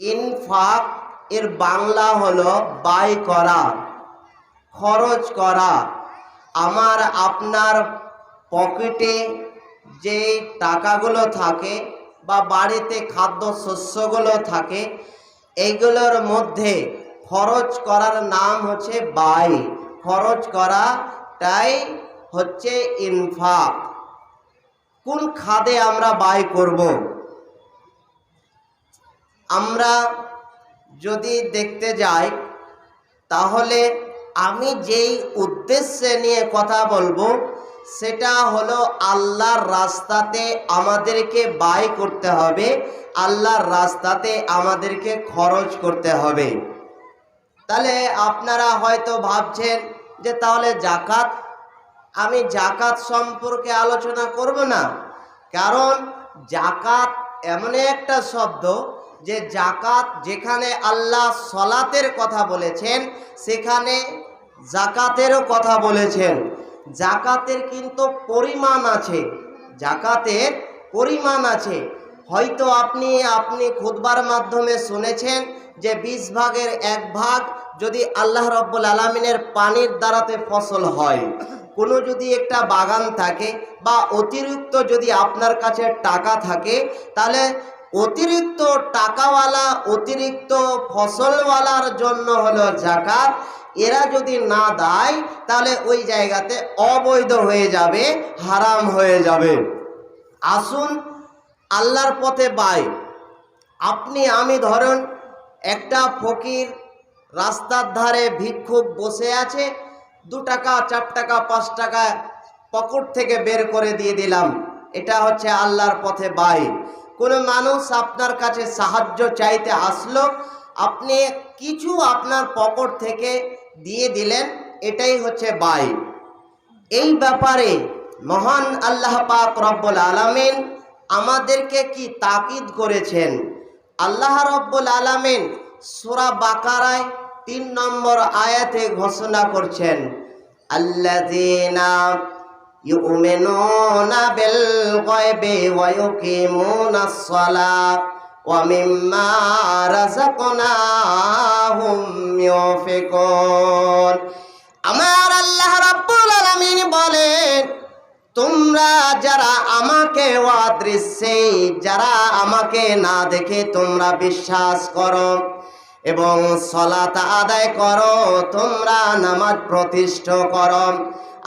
Infarct এর বাংলা হলো ব্যয় করা, খরচ করা। আমার আপনার পকেটে যে টাকাগুলো থাকে বা বাড়িতে খাদ্য শস্যগুলো থাকে এইগুলোর মধ্যে খরচ করার নাম হচ্ছে ব্যয় খরচ করাটাই হচ্ছে ইনফাক। কোন খাদে আমরা ব্যয় করব? আমরা যদি দেখতে যাই, তাহলে আমি যেই উদ্দেশ্যে নিয়ে কথা বলব, সেটা হলো আল্লাহর রাস্তাতে আমাদেরকে ব্যয় করতে হবে, আল্লাহর রাস্তাতে আমাদেরকে খরচ করতে হবে। তাহলে আপনারা হয়তো ভাবছেন যে তাহলে জাকাত আমি জাকাত সম্পর্কে আলোচনা করব না, কারণ জাকাত এমন একটা শব্দ যে জাকাত যেখানে আল্লাহ সলাতের কথা বলেছেন, সেখানে জাকাতেরও কথা বলেছেন। জাকাতের কিন্তু পরিমাণ আছে জাকাতের পরিমাণ আছে। হয়তো আপনি আপনি খুদবার মাধ্যমে শুনেছেন যে বিশ ভাগের এক ভাগ যদি আল্লাহ রব্বুল আলমিনের পানির দ্বারাতে ফসল হয়। কোনো যদি একটা বাগান থাকে বা অতিরিক্ত যদি আপনার কাছে টাকা থাকে, তাহলে অতিরিক্ত টাকাওয়ালা, অতিরিক্ত ফসলওয়ালার জন্য হলো জাকাত এরা যদি না দেয়, তাহলে ওই জায়গাতে অবৈধ হয়ে যাবে, হারাম হয়ে যাবে। আসুন, আল্লাহর পথে বাই। আপনি, আমি ধরুন, একটা ফকির রাস্তার ধারে ভিক্ষুক বসে আছে, দু টাকা, চার টাকা, পাঁচ টাকা পকেট থেকে বের করে দিয়ে দিলাম। এটা হচ্ছে আল্লাহর পথে বাই। কোনো মানুষ আপনার কাছে সাহায্য চাইতে আসলো, আপনি কিছু আপনার পকেট থেকে দিয়ে দিলেন, এটাই হচ্ছে বাই। এই ব্যাপারে মহান আল্লাহ পাক রব্বুল আলামিন আমাদেরকে কি তাকিদ করেছেন? আল্লাহ রব্বুল আলামিন সূরা বাকারায় তিন নম্বর আয়াতে ঘোষণা করছেন, আল্লাযীনা ওয়া ইউকিমুনাস সালাহ ওয়া মিম্মা রাযাকনাহুম ইউনফিকুন আমার আল্লাহ রাব্বুল আলামিন বলেন, তোমরা যারা আমাকে অদৃশ্যে, যারা আমাকে না দেখে তোমরা বিশ্বাস করো এবং সলাত আদায় করো, তোমরা নামাজ প্রতিষ্ঠা করো।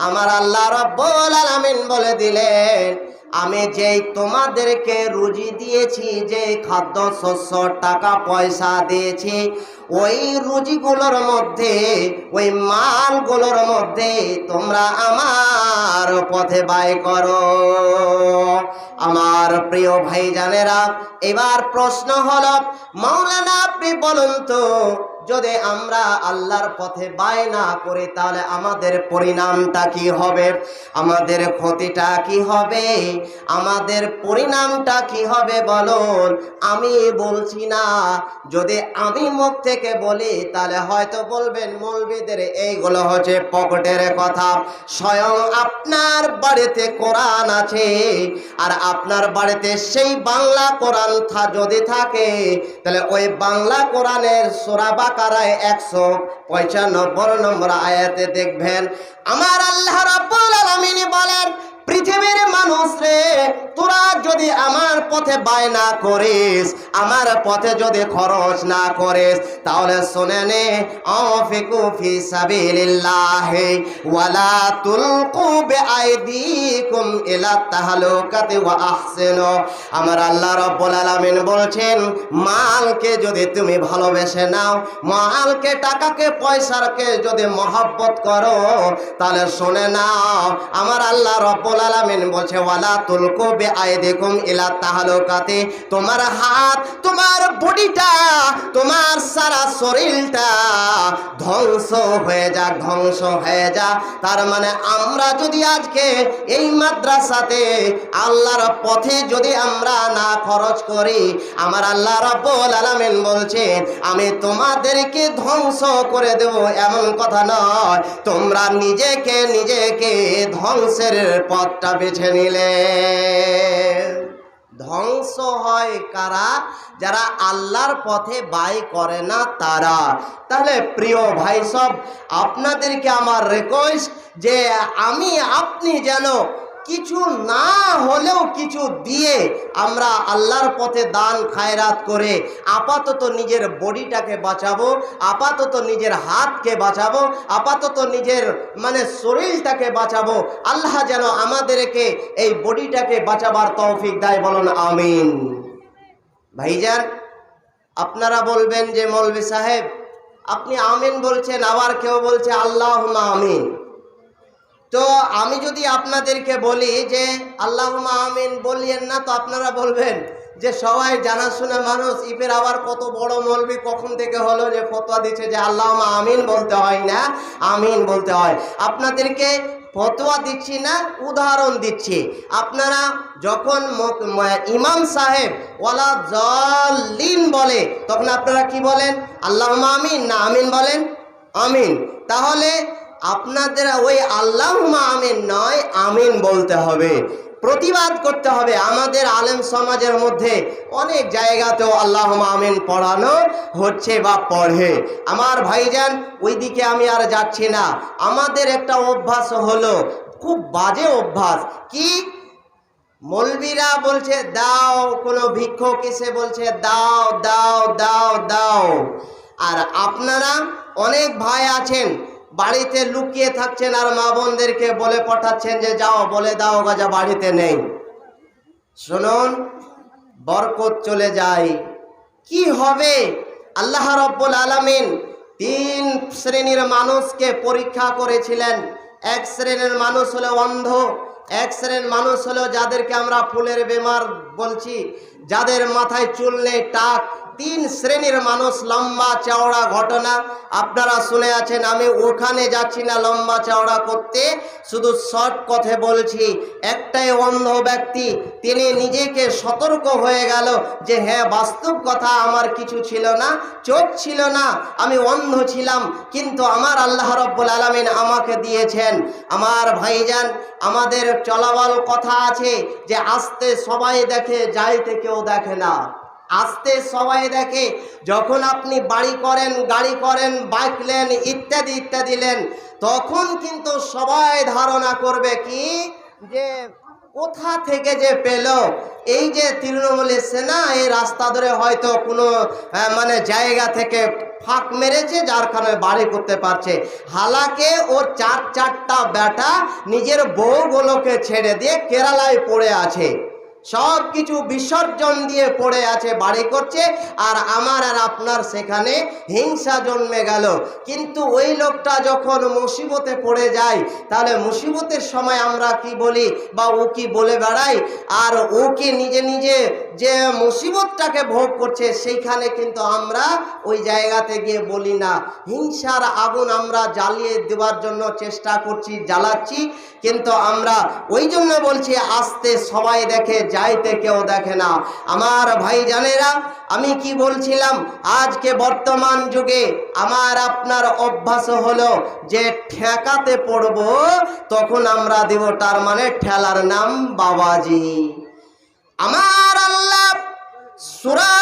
আমার আল্লাহ রব্বুল আলামিন বলে দিলেন, আমি যেই তোমাদেরকে রুজি দিয়েছি যে খাদ্য শস্য টাকা পয়সা দিয়েছি ওই রুজিগুলোর মধ্যে, ওই মালগুলোর মধ্যে তোমরা আমার পথে ব্যয় করো। আমার প্রিয় ভাই জানেরা এবার প্রশ্ন হলো মাওলানা আপনি বলুন তো, যদি আমরা আল্লাহর পথে ব্যয় না করি, তাহলে আমাদের পরিণামটা কি হবে? আমাদের ক্ষতিটা কি হবে? আমাদের পরিণামটা কি হবে বলুন। আমি বলছি না, যদি আমি মুখ থেকে বলি, তাহলে হয়তো বলবেন, মৌলবীদের এইগুলো হচ্ছে পকেটের কথা। স্বয়ং আপনার বাড়িতে কোরআন আছে, আর আপনার বাড়িতে সেই বাংলা কোরআন যদি থাকে, তাহলে ওই বাংলা কোরআনের সোরা বাকারায় একশো পঁচানব্বই নম্বর আয়াতে দেখবেন। আমার আল্লাহ রাব্বুল আলামিন বলেন পৃথিবীর মানুষ রে, তোরা যদি আমার পথে বায় না করিস, আমার পথে যদি খরচ না করিস, তাহলে শুনে নে আফিকু ফি সাবিলিল্লাহ, ওয়ালা তুলকু বিআইদিকুম ইলা ওয়া আহসিনু। আমার আল্লাহ রাব্বুল আলামিন বলছেন, মালকে যদি তুমি ভালোবেসে নাও, মালকে, টাকাকে পয়সাকে যদি মহব্বত করো, তাহলে শুনে নাও, আমার আল্লাহ আলামিন বলছে, ওয়ালা তুলকু বিআইদিকুম ইলা তাহলুকাতি। তোমার হাত, তোমার বডিটা, তোমার সারা শরীরটা ধ্বংস হয়ে যা, ধ্বংস হয়ে যা। তার মানে আমরা যদি আজকে এই মাদ্রাসাতে আল্লাহর পথে যদি আমরা না খরচ করি, আমার আল্লাহ রাব্বুল আলামিন বলছেন আমি তোমাদেরকে ধ্বংস করে দেব। এমন কথা নয়, তোমরা নিজেকে নিজেকে ধ্বংসের পথটা বেছে নিলে। ধ্বংস হয় কারা? যারা আল্লাহর পথে বাই করে না তারা। তাহলে প্রিয় ভাই সব, আপনাদেরকে আমার রিকোয়েস্ট যে আমি, আপনি যেন কিছু না হলেও কিছু দিয়ে আমরা আল্লাহর পথে দান, খায়রাত করে আপাতত নিজের বডিটাকে বাঁচাবো, আপাতত নিজের হাতকে বাঁচাবো, আপাতত নিজের মানে শরীরটাকে বাঁচাবো। আল্লাহ যেন আমাদেরকে এই বডিটাকে বাঁচাবার তৌফিক দেয়, বলুন আমিন। ভাইজান, আপনারা বলবেন যে মৌলবী সাহেব, আপনি আমিন বলছেন, আবার কেউ বলছে আল্লাহ আমিন। তো আমি যদি আপনাদেরকে বলি যে আল্লাহ আমিন বলিয়েন না, তো আপনারা বলবেন যে, সবাই জানাশোনা মানুষ ইফের আবার কত বড় মলবি কখন থেকে হলো যে ফতোয়া দিচ্ছে যে আল্লাহ আমিন বলতে হয় না, আমিন বলতে হয়। আপনাদেরকে ফতোয়া দিচ্ছি না, উদাহরণ দিচ্ছি। আপনারা যখন ইমাম সাহেব ওয়ালা জলিন বলে, তখন আপনারা কি বলেন? আল্লাহ আমিন না, আমিন বলেন? আমিন। তাহলে আপনাদের ওই আল্লাহ আমিন নয়, আমিন বলতে হবে। প্রতিবাদ করতে হবে আমাদের আলেম সমাজের মধ্যে। অনেক জায়গাতেও আল্লাহ আমিন পড়ানো হচ্ছে বা পড়ে। আমার ভাইজান, ওইদিকে আমি আর যাচ্ছি না। আমাদের একটা অভ্যাস হলো, খুব বাজে অভ্যাস। কি? মলবিরা বলছে, দাও। কোনো ভিক্ষুক এসে বলছে, দাও দাও দাও দাও। আর আপনারা, অনেক ভাই আছেন বাড়িতে লুকিয়ে থাকছেন আর মা বোনদেরকে বলে পাঠাচ্ছেন যে যাও, বলে দাও গাজা বাড়িতে নেই। শুনুন, বরকত চলে যায়। কি হবে? আল্লাহ রব্বুল আলামিন তিন শ্রেণির মানুষকে পরীক্ষা করেছিলেন। এক শ্রেণির মানুষ হলো অন্ধ, এক শ্রেণির মানুষ হলো যাদেরকে আমরা ফুলের বেমার বলছি, যাদের মাথায় চুল নেই, টাক তিন শ্রেণির মানুষ লম্বা চওড়া ঘটনা। আপনারা শুনে আছেন, আমি ওখানে যাচ্ছি না লম্বা চওড়া করতে। শুধু শর্ট কথা বলছি, একটাই অন্ধ ব্যক্তি, তিনি নিজেকে সতর্ক হয়ে গেল যে হ্যাঁ বাস্তব কথা আমার কিছু ছিল না, চোখ ছিল না, আমি অন্ধ ছিলাম, কিন্তু আমার আল্লাহ রব্বুল আলমিন আমাকে দিয়েছেন। আমার ভাইজান, আমাদের চলাবল কথা আছে যে, আসতে সবাই দেখে, যাইতে কেউ দেখে না। আস্তে সবাই দেখে যখন আপনি বাড়ি করেন, গাড়ি করেন বাইক নেন ইত্যাদি ইত্যাদি নেন তখন কিন্তু সবাই ধারণা করবে কি যে কোথা থেকে যে পেল। এই যে তৃণমূল সেনা, এই রাস্তা ধরে হয়তো কোনো মানে জায়গা থেকে ফাঁক মেরেছে, যার কারণে বাড়ি করতে পারছে। হালাকে ওর চার চারটা বেটা নিজের বউগুলোকে ছেড়ে দিয়ে কেরালায় পড়ে আছে। সব কিছু বিসর্জন দিয়ে পড়ে আছে, বাড়ি করছে, আর আমার আর আপনার সেখানে হিংসা জন্মে গেল। কিন্তু ওই লোকটা যখন মুসিবতে পড়ে যায়, তাহলে মুসিবতের সময় আমরা কি বলি বা ও কি বলে বেড়াই আর ও কি নিজে নিজে যে মুসিবতটাকে ভোগ করছে, সেইখানে কিন্তু আমরা ওই জায়গাতে গিয়ে বলি না। হিংসার আগুন আমরা জ্বালিয়ে দেওয়ার জন্য চেষ্টা করছি, জ্বালাচ্ছি, কিন্তু আমরা ওই জন্য বলছি, আস্তে সবাই দেখে যাইতে কেউ দেখে না। আমার ভাই জানেরা আমি কি বলছিলাম? আজকে বর্তমান যুগে আমার আপনার অভ্যাস হলো যে ঠেকাতে পড়ব, তখন আমরা দেব তার মানে ঠেলার নাম বাবাজি। আমার আল্লাহ সুরা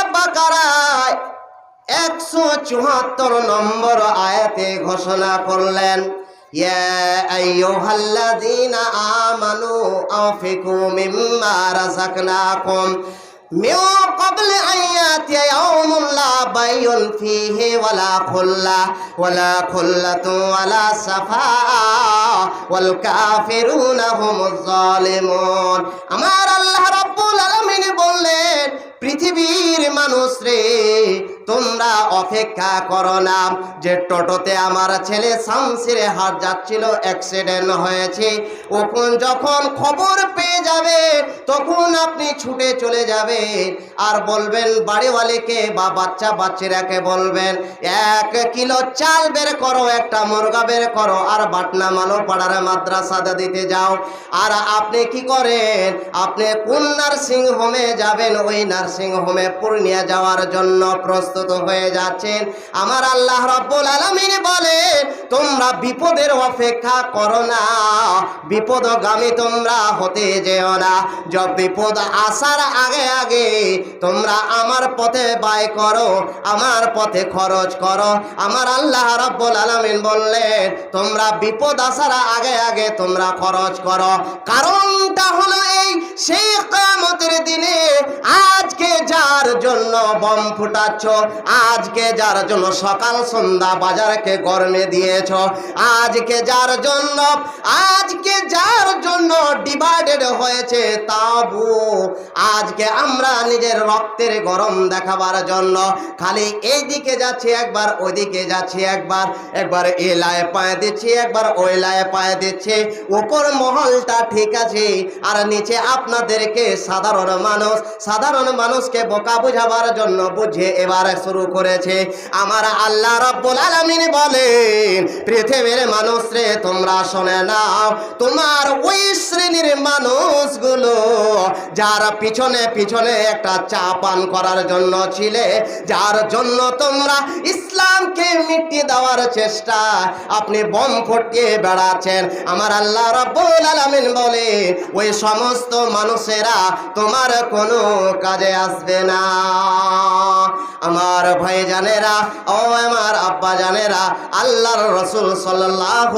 একশো চুয়াত্তর নম্বর আয়াতে ঘোষণা করলেন ইয়া আইয়ুহাল্লাযীনা আমানু আনফিকু মিম্মা রাযাকনাকুম মিন ক্বাবলি আন ইয়াতিয়া ইয়াউমুন লা বাইউন ফীহি ওয়ালা খুল্লা ওয়ালা খুল্লাতু ওয়ালা সাফা ওয়াল কাফিরুনা হুমুজ জালিমুন আমার আল্লাহ রাব্বুল আলামিন বললেন, পৃথিবীর মানুষ রে তোমরা অপেক্ষা করো না। যে টোটোতে আমার ছেলে শামসিরে হাট যাচ্ছিল অ্যাক্সিডেন্ট হয়েছে। ওখন যখন খবর পেয়ে যাবে, তখন আপনি ছুটে চলে যাবেন আর বলবেন, বাড়িওয়ালিকে বা বাচ্চা বাচ্চারাকে বলবেন, এক কিলো চাল বের করো, একটা মুরগা বের করো, আর বাটনা মালো পাড়ার মাদ্রাসাতে দিতে যাও। আর আপনি কি করেন? আপনি কোন নার্সিং হোমে যাবেন? ওই নার্সিং হোমে পূর্ণিয়া যাওয়ার জন্য প্রস্তুত প্রস্তুত হয়ে যাচ্ছেন। আমার আল্লাহ রব্বুল আলামিন বলে তোমরা বিপদের অপেক্ষা করো না। বিপদগামী তোমরা হতে যেও না। যব বিপদ আসার আগে আগে তোমরা আমার পথে ব্যয় করো, আমার পথে খরচ করো। আমার আল্লাহ রব্বুল আলামিন বললেন, তোমরা বিপদ আসার আগে আগে তোমরা খরচ করো। কারণটা হলো এই, সেই কামতের দিনে আজকে যার জন্য বম ফুটাচ্ছ আজকে যার জন্য সকাল সন্ধ্যা বাজারকে গরমে দিয়েছ, আজকে যার জন্য, আজকে যার জন্য ডিভাইডেড হয়েছে তাবু, আজকে আমরা নিজের রক্তের গরম দেখাবার জন্য খালি এই দিকে যাচ্ছি একবার, ওইদিকে যাচ্ছি একবার একবার এ লায়ে পায়ে দিচ্ছি, একবার ওই লায়ে পায়ে দিচ্ছি, উপর মহলটা ঠিক আছে, আর নিচে আপনাদেরকে সাধারণ মানুষ, সাধারণ মানুষকে বোকা বুঝাবার জন্য বুঝে এবার শুরু করেছে। আমার আল্লাহ রব্বুল আলামিন বলেন, পৃথিবীর মানুষ রে, তোমরা শোনে নাও, তোমার ওই শ্রেণির মানুষগুলো যারা পিছনে পিছনে একটা চা পান করার জন্য ছিলে, যার জন্য তোমরা ইসলামকে মিটিয়ে দেওয়ার চেষ্টা, আপনি বম ফটিয়ে বেড়াচ্ছেন। আমার আল্লাহ রব্বুল আলামিন বলে ওই সমস্ত মানুষেরা তোমার কোনো কাজে আসবে না। আমার ভাই জানেরা, ও আমার আব্বা জানেরা, আল্লাহর রসুল সাল্লাহ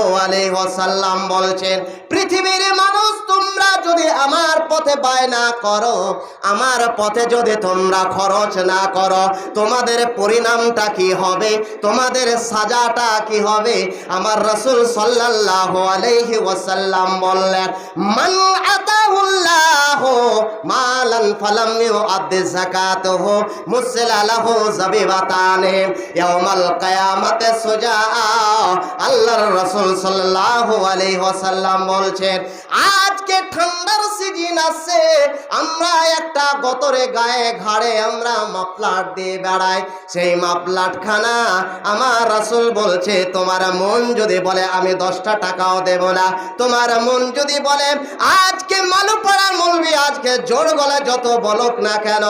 ওয়াসাল্লাম বলছেন, পৃথিবীর মানুষ তোমরা যদি আমার পথে ব্যয় না করো, আমার পথে যদি তোমরা খরচ না করো, তোমাদের পরিণামটা কি হবে? তোমাদের সাজাটা কি হবে? আমার রসুল সাল্লাল্লাহু আলাইহি ওয়াসাল্লাম বললেন, মান আজকে ঠান্ডার সিজন আছে। আমরা একটা গতরে গায়ে ঘাড়ে আমরা মাফলার দিয়ে বেড়াই। সেই মাফলাট খানা আমার রাসূল বলছে, তোমার মন যদি বলে, আমি দশটা টাকাও দেব না। তোমার মন যদি বলে, আজকে মালু পাড়ার মলবি আজকে জোর গলা যত বলক না কেন,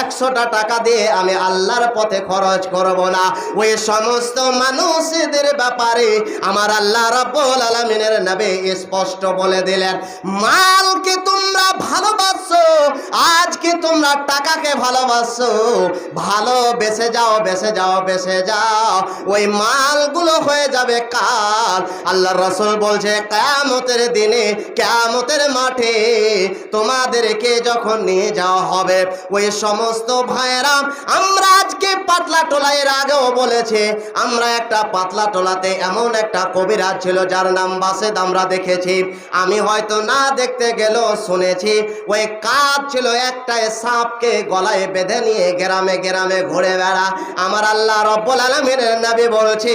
একশোটা টাকা দিয়ে আমি আল্লাহর পথে খরচ করব না। ওই সমস্ত মানুষদের ব্যাপারে আমার আল্লাহ রাব্বুল আলামিনের নবী স্পষ্ট বলে দিলেন মালকে তোমরা ভালোবাসো। আজকে তোমরা টাকাকে ভালোবাসো। ভালো বেসে যাও বেসে যাও বেসে যাও। ওই মালগুলো হয়ে যাবে কাল। আল্লাহ রসুল বলছে কেমতের দিনে কেমতের মাঠে তোমাদেরকে যখন নিয়ে যাওয়া হবে, ওই সমস্ত ভাইয়েরা আমরা আজকে পাতলা টোলা এর আগেও বলেছে, আমরা একটা পাতলা টোলাতে এমন একটা কবিরাজ ছিল যার নাম বাসেদ আমরা দেখেছি। আমি হয়তো না দেখতে গেলেও শুনেছি। ওই কাজ ছিল একটা সাপকে গলায় বেঁধে নিয়ে গ্রামে গ্রামে ঘুরে বেড়া। আমার আল্লাহ রব্বুল আলমিনের নবী বলছে,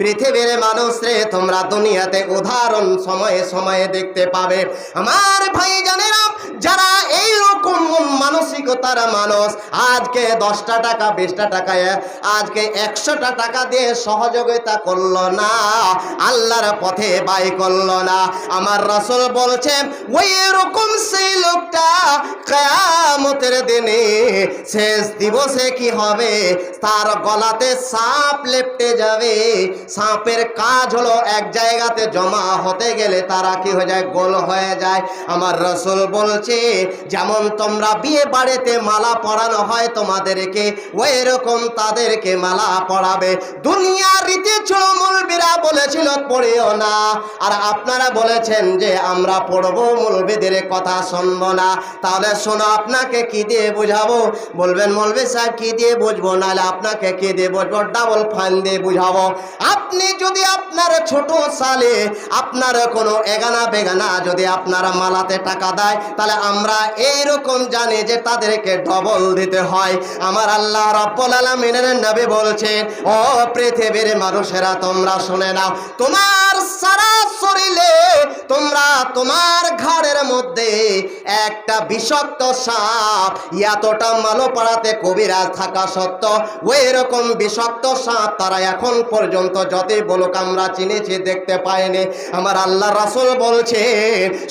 পৃথিবীর মানুষ রে, তোমরা দুনিয়াতে উদাহরণ সময়ে সময়ে দেখতে পাবে। আমার ভাই জানেরা, যারা এই রকম মানসিকতার মানুষ, আজকে দশটা টাকা, বিশটা টাকায় আজকে একশোটা টাকা দিয়ে সহযোগিতা করল না, আল্লাহর পথে বাই করল না। আমার রসুল বলছে, ওই রকম সেই লোকটা কেয়ামতের দিনে শেষ দিবসে কি হবে? তার গলাতে সাপ লেপটে যাবে। সাপের কাজ হলো এক জায়গাতে জমা হতে গেলে তারা কি হয়ে যায়? গোল হয়ে যায়। আমার রসুল বলছে, যেমন তোমরা বিয়ে বাড়িতে মালা পরানো হয়, তোমাদেরকে ওই রকম তাদেরকে মালা পরাবে। দুনিয়ার রীতি মুলবিরা বলেছিল, পড়িও না। আর আপনারা বলেছেন যে, আমরা পড়ব মুলবিদের কথা শুনব না। তাহলে শোনো, আপনাকে কি দিয়ে বুঝাবো? বলবেন মলবি সাহেব, কি দিয়ে বুঝব? নাহলে আপনাকে কি দিয়ে বুঝব? ডাবল ফাইন দিয়ে বুঝাবো। আপনি যদি আপনার ছোট সালে আপনার কোনো এগানা বেগানা যদি আপনার মালাতে টাকা দেয়, তাহলে আমরা এইরকম জানি যে তাদেরকে ডবল দিতে হয়। আমার আল্লাহ রব্বুল আলামিনের নবী বলছেন, ও পৃথিবীর মানুষেরা, তোমরা শুনে নাও, তোমার সারা শরীরে তোমরা তোমার ঘাড়ের মধ্যে একটা বিষাক্ত সাপ, এতটা মালো পাড়াতে কবিরাজ থাকা সত্ত্বেও ওই রকম বিষাক্ত সাপ তারা এখন পর্যন্ত যতই বলুক আমরা চিনেছি দেখতে পাইনি। আমার আল্লাহ রাসুল বলছে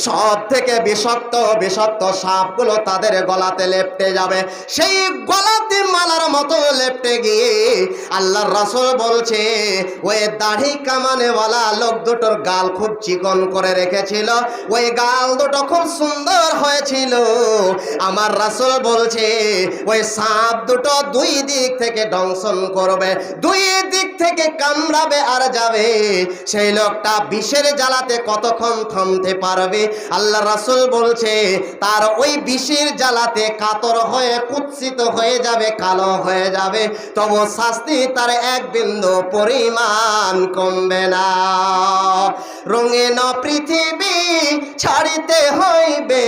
সব থেকে বিষাক্ত বিষাক্ত সাপগুলো তাদের গলাতে লেপটে যাবে। সেই গলাতে মালার মতো লেপটে গিয়ে আল্লাহ রাসুল বলছে ওই দাড়ি কামানেওয়ালা লোক দুটোর গাল খুব চিকন করে রেখেছিল। ওই গাল দুটো খুব সুন্দর হয়েছিল। আমার রাসুল বলছে, ওই সাপ দুটো দুই দিক থেকে দংশন করবে, দুই দিক থেকে কামড়াবে আর যাবে। সেই লোকটা বিষের জ্বালাতে কতক্ষণ থামতে পারবে? আল্লাহ রাসুল বলছে, তার ওই বিষের জ্বালাতে কাতর হয়ে কুৎসিত হয়ে যাবে, কালো হয়ে যাবে। তবু শাস্তি তার এক বিন্দু পরিমাণ কমবে না। রঙিন পৃথিবী ছাড়িতে হইবে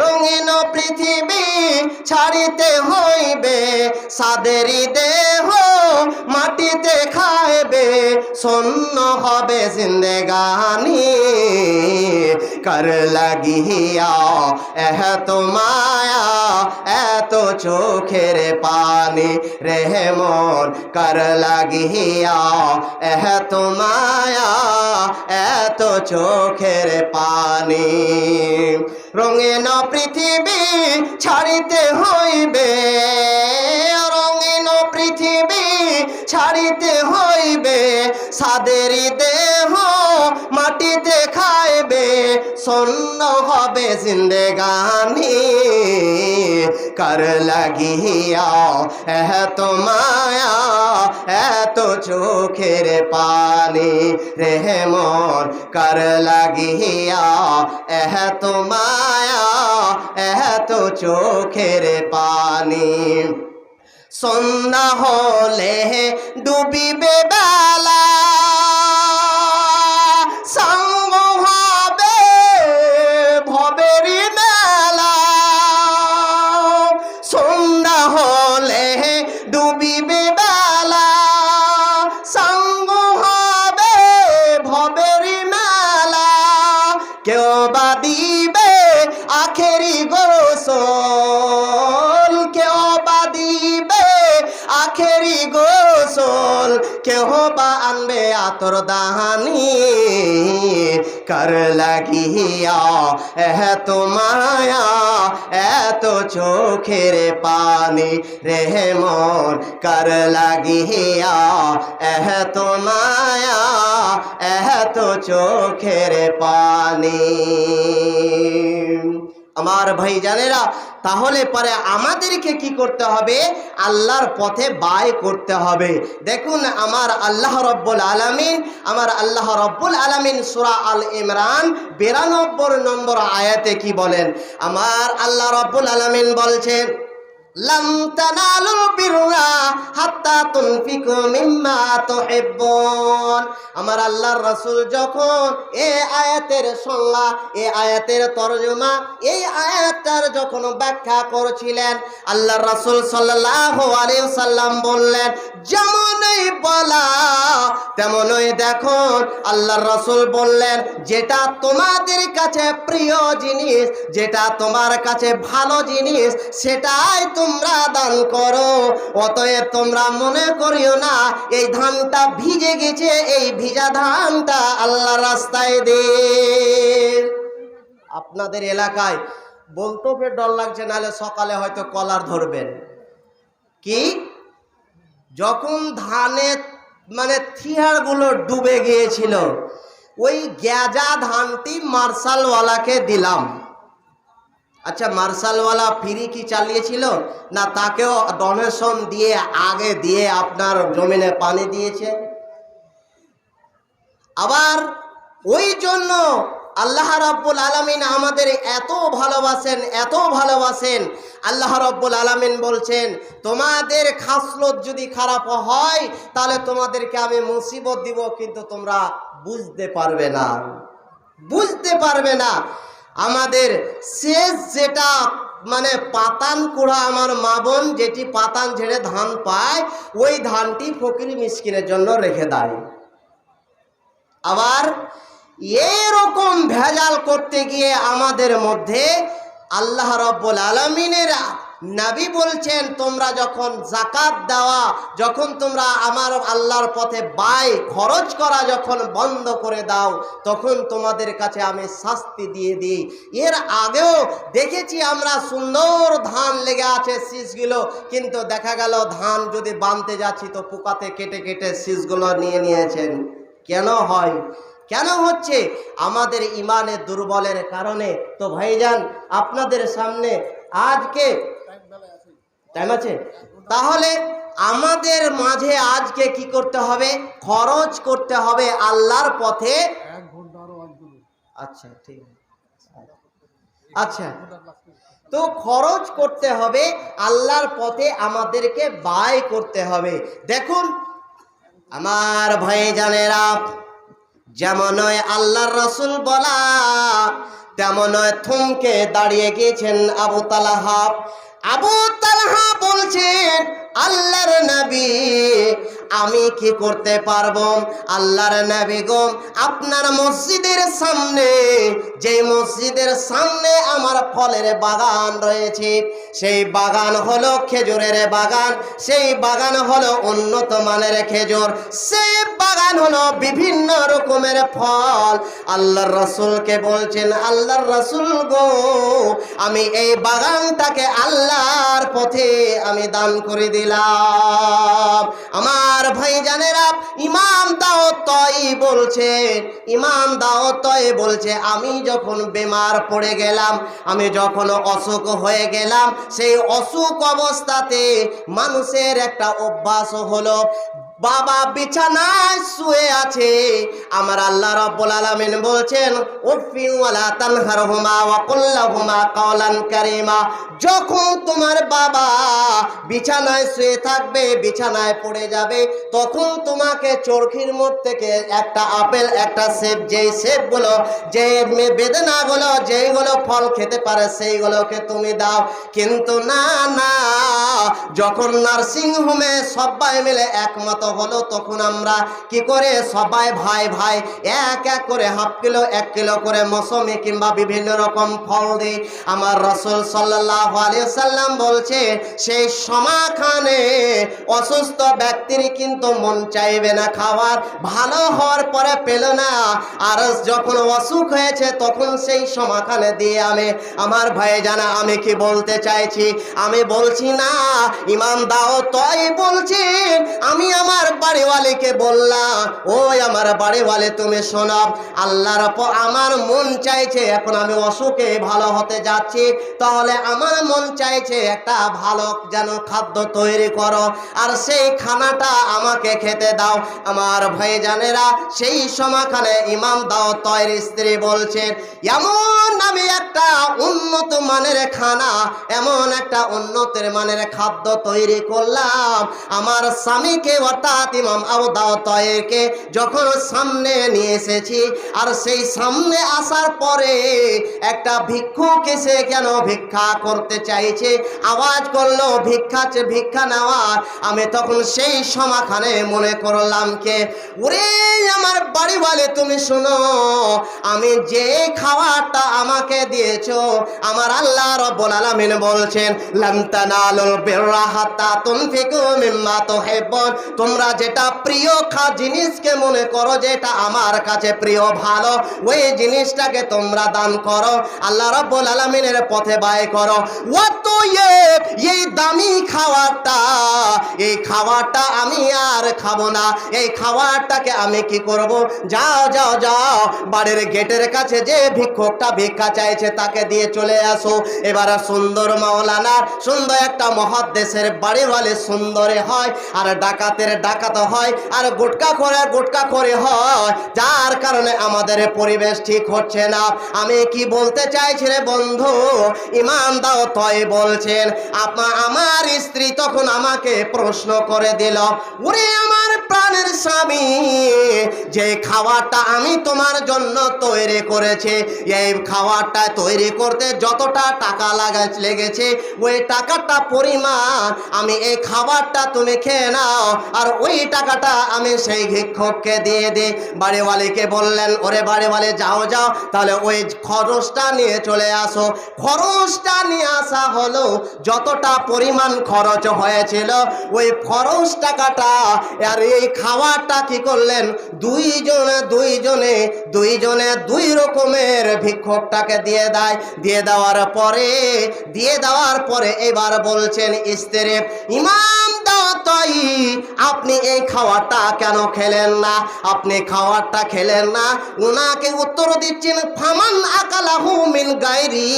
রঙিন পৃথিবী ছাড়িতে হইবে সাদেরি দেহ শূন্য হবে জিন্দেগানি। কর লাগিয়া এত মায়া এত চোখের পানি। রেহে মন, কর লাগিয়া এত মায়া এত চোখের পানি। রঙিন পৃথিবী ছাড়িতে হইবে। রঙিন পৃথিবী ছাড়িতে হইবে। সাদেরি দেহ শূন্য হবে জিন্দেগানি। কর লাগিয়া এত মায়া, এত চোখের পানি। রেহে মন কর লাগিয়া এত মায়া, এত চোখের পানি। সন্ধ্যা হলে ডুবিবে বেলা আতর দাহানি কর লাগিয়া এত মায়া এত চোখের পানি রেহে মন কর লাগিয়া এত মায়া এত চোখের পানি। আমার ভাই জানেরা তাহলে পরে আমাদেরকে কি করতে হবে? আল্লাহর পথে বায় করতে হবে। দেখুন, আমার আল্লাহ রব্বুল আলমিন, আমার আল্লাহ রব্বুল আলমিন সুরা আল ইমরান বিরানব্বই নম্বর আয়াতে কি বলেন? আমার আল্লাহ রব্বুল আলমিন বলছেন আমার আল্লাহর রাসূল যখন আয়াতের আয়াতের এই আয়াতটার যখন ব্যাখ্যা করছিলেন সাল্লাম বললেন, যেমনই বলা, তেমনই দেখুন। আল্লাহর রাসূল বললেন, যেটা তোমাদের কাছে প্রিয় জিনিস, যেটা তোমার কাছে ভালো জিনিস, সেটাই তোমরা দান করো। অতএব তোমরা মনে করিও না, এই ধানটা ভিজে গেছে, এই ভিজা ধানটা আল্লাহ রাস্তায় দে। আপনাদের এলাকায় বলতো ফের ডর লাগছে, নাহলে সকালে হয়তো কলার ধরবেন। কি? যখন ধানে মানে থিয়ারগুলো ডুবে গিয়েছিল, ওই গ্যাজা ধানটি মার্শালওয়ালাকে দিলাম। আচ্ছা মার্শালওয়ালা ফ্রি কি চালিয়েছিল? না, তাকেও ডোনেশন দিয়ে, আগে দিয়ে আপনার জমিনে পানি দিয়েছে। আবার ওই জন্য আল্লাহ রাব্বুল আলামিন আমাদের এত ভালোবাসেন এত ভালোবাসেন। আল্লাহ রাব্বুল আলামিন বলছেন, তোমাদের খাসলত যদি খারাপ হয়, তাহলে তোমাদেরকে আমি মুসিবত দিব, কিন্তু তোমরা বুঝতে পারবে না। বুঝতে পারবে না। আমাদের শেষ যেটা মানে পাতান কুড়া আমার মা বোন যেটি পাতান ঝেড়ে ধান পায়, ওই ধানটি ফকির মিসকিনের জন্য রেখে দেয়। আবার এরকম ভেজাল করতে গিয়ে আমাদের মধ্যে আল্লাহ রব্বুল আলমিনেরা নাবি বলছেন, তোমরা যখন জাকাত দেওয়া, যখন তোমরা আমার আল্লাহর পথে ব্যয় খরচ করা যখন বন্ধ করে দাও, তখন তোমাদের কাছে আমি শাস্তি দিয়ে দিই। এর আগেও দেখেছি আমরা সুন্দর ধান লেগে আছে শীষগুলো, কিন্তু দেখা গেল ধান যদি বানতে যাচ্ছি, তো পোকাতে কেটে কেটে শীষগুলো নিয়ে নিয়েছেন। কেন হয়? কেন হচ্ছে? আমাদের ইমানের দুর্বলের কারণে। তো ভাইজান, আপনাদের সামনে আজকে টাইম আছে তাহলে আমাদের মাঝে আজকে কি করতে হবে? খরচ করতে হবে আল্লাহর পথে। আচ্ছা ঠিক। আচ্ছা তো খরচ করতে হবে আল্লাহর পথে আমাদেরকে ব্যয় করতে হবে। দেখুন আমার ভাই জানেরা যেমন আল্লাহর রসুল বলা তেমন হয় থমকে দাঁড়িয়ে গিয়েছেন আবু তালাহা। আবু তালহা বলছেন আল্লাহর নবী আমি কি করতে পারব? আল্লাহর নবী গো, আপনার মসজিদের সামনে যে মসজিদের সামনে আমার ফলের বাগান রয়েছে, সেই বাগান হলো খেজুরের বাগান, সেই বাগান হলো উন্নত মানের খেজুর সেই বাগান হলো বিভিন্ন রকমের ফল। আল্লাহর রসুলকে বলছেন, আল্লাহর রসুল গো, আমি এই বাগানটাকে আল্লাহর পথে আমি দান করে দিলাম। আমার ভাই জানেরা ইমাম দাও তই বলছে। ইমাম দাও তয় বলছে। আমি যখন বেমার পড়ে গেলাম, আমি যখন অসুখ হয়ে গেলাম, সেই অসুখ অবস্থাতে মানুষের একটা অভ্যাস হলো, বাবা বিছানায় শুয়ে আছে আমার আল্লাহ রাব্বুল আলামিন বলছেন ওয়ালা তানহারহুমা ওয়া কুল্লাহুমা কওলান কারীমা। যখন তোমার বাবা বিছানায় শুয়ে থাকবে, বিছানায় পড়ে যাবে, তখন তোমাকে চরখির মোড় থেকে একটা আপেল, একটা সেব, যেই সেবগুলো, যে বেদনাগুলো, যেইগুলো ফল খেতে পারে, সেইগুলোকে তুমি দাও। কিন্তু না না, যখন নার্সিং হোমে সবাই মিলে একমত হলো, তখন আমরা কি করে সবাই ভাই ভাই এক এক করে হাফ কিলো, এক কিলো করে মৌসুমি কিংবা বিভিন্ন রকম ফল দিই। আমার রসুল সাল্লাহ সাল্লাম বলছে, সেই সমাখানে অসুস্থ ব্যক্তির কিন্তু মন চাইবে না খাওয়ার। ভালো হওয়ার পরে পেল না। আর যখন অসুখ হয়েছে, তখন সেই সমাখানে দিয়ে আমি, আমার ভাই জানা আমি কি বলতে চাইছি? আমি বলছি না, ইমাম দাও, তই বলছেন আমি আমার বাড়িওয়ালিকে বললাম, ওই আমার বাড়িওয়ালি, তুমি শোনাব আল্লাহর আমার মন চাইছে, এখন আমি অসুখে ভালো হতে যাচ্ছি। তাহলে আমার মন চাইছে একটা ভালো যেন খাদ্য তৈরি করো। আর সেই খানাটা আমাকে খেতে দাও। আমার ভাই জানেরা সেই সময়খানে ইমাম দাও তয়ের স্ত্রী বলছেন, এমন আমি একটা উন্নত মানের খানা, এমন একটা উন্নতের মানের খাদ্য তৈরি করলাম। আমার স্বামীকে অর্থাৎ ইমাম আবু দাও তয়েরকে যখন সামনে নিয়ে এসেছি, আর সেই সামনে আসার পরে একটা ভিক্ষুক এসে কেন ভিক্ষা করতে চাইছে? আওয়াজ করল, ভিক্ষা ভিক্ষা নেওয়ার আমি তখন সেই সমাখানে মনে করলাম কে, ওরে আমার বাড়ি বলে তুমি শোনো, আমি যে খাবারটা আমাকে দিয়েছ, আমার আল্লাহ রব্বুল আলামিন বলছেন লান তানালুল বিররা হাত্তা তুনফিকু মিম্মা তুহিব্বুন তোমরা যেটা প্রিয় খা, জিনিসকে মনে করো যেটা আমার কাছে প্রিয়, ভালো, ওই জিনিসটাকে তোমরা দান করো, আল্লাহ রব্বুল আলামিনের পথে ব্যয় করো। অত এই দামি খাবারটা এই খাবারটা আমি আর খাব না। এই খাবারটাকে আমি কি করব? যাও যাও যাও। বাড়ির গেটের কাছে যে ভিক্ষুকটা ভিক্ষা চাইছে তাকে দিয়ে চলে আসো। এবার সুন্দর মাওলানা, সুন্দর একটা মহাদেশের বাড়ি বলে সুন্দরে হয়, আর ডাকাতের ডাকাত হয়, আর গুটকা করে গুটকা করে হয়। যার কারণে আমাদের পরিবেশ ঠিক হচ্ছে না। আমি কি বলতে চাইছি রে বন্ধু? ইমাম দাও তয় বলছেন আপা আমার স্ত্রী তখন আমাকে প্রশ্ন করে দিল, ওরে আমার প্রাণের স্বামী, যে খাবারটা আমি তোমার জন্য তৈরি করেছি, এই খাবারটা তৈরি করতে যতটা টাকা লাগা, লেগেছে, ওই টাকাটা পরিমাণ আমি এই খাবারটা তুমি খেয়ে নাও, আর ওই টাকাটা আমি সেই ভিক্ষককে দিয়ে দিই। বাড়িওয়ালিকে বললেন, ওরে বাড়িওয়ালি, যাও যাও, তাহলে ওই খরচটা নিয়ে চলে আসো। খরচটা নিয়ে আসা হলো, যতটা পরিমাণ খরচ হয়েছিল ওই খরচ টাকাটা, আর এই খাবারটা কি করলেন? দুইজনে দুইজনে দুইজনে দুই রকমের ভিক্ষকটাকে দিয়ে দেয়। দিয়ে দেওয়ার পরে, দিয়ে দেওয়ার পরে এবার বলছেন স্ত্রী, ইমাম দাওয়াতাই আপনি এই খাওয়াটা কেন খেলেন না? আপনি খাওয়ারটা খেলেন না? উনাকে উত্তর দিচ্ছেন, ফামান আকালাহু মিন গায়রি।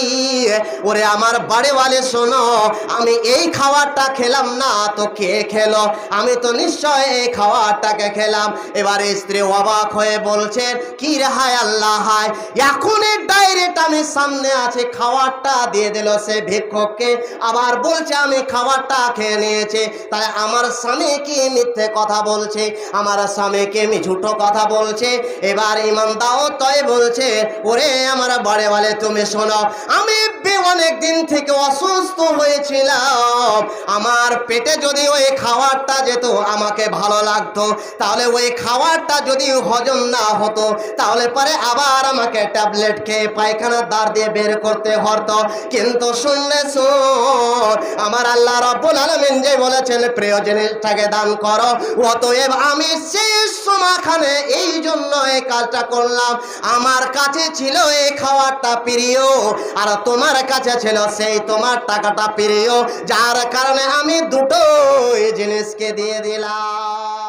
ওরে আমার বাড়িওয়ালে শোনো, আমি এই খাবারটা খেলাম না, তো কে খেলো? আমি তো নিশ্চয় এই খেলাম। এবারে স্ত্রী অবাক হয়ে বলছেন কি রেহায় আল্লাহ হায়! ডাইরেক্ট আমি সামনে আছে খাবারটা দিয়ে দিল সে ভিক্ষককে। আবার বলছে, আমি খাবারটা খেয়ে নিয়েছি। আমার স্বামী কি মিথ্যে কথা বলছে? আমার স্বামীকে আমি ঝুটো কথা বলছে? এবার ইমাম দাও তয় বলছে, ওরে আমার বাড়ে বাড়ে তুমি শোনো, আমি অনেক দিন থেকে অসুস্থ হয়েছিলাম। আমার পেটে যদি ওই খাবারটা যেত, আমাকে ভালো লাগতো। তাহলে ওই খাবারটা যদি হজম না হতো, তাহলে পরে আবার আমাকে ট্যাবলেট খেয়ে পায়খানার দ্বার দিয়ে বের করতে হতো কিন্তু শুনলে আমার আল্লাহ রব্বুল আলমিন যে বলেছেন, প্রিয় জিনিসটাকে দান করো। অতএব আমি শেষ সমাখানে এই জন্য এই কাজটা করলাম। আমার কাছে ছিল এই খাবারটা প্রিয়, আর তোমার কাছে ছিল সেই তোমার টাকাটা প্রিয়। যার কারণে আমি দুটো এই জিনিসকে দিয়ে দিলাম।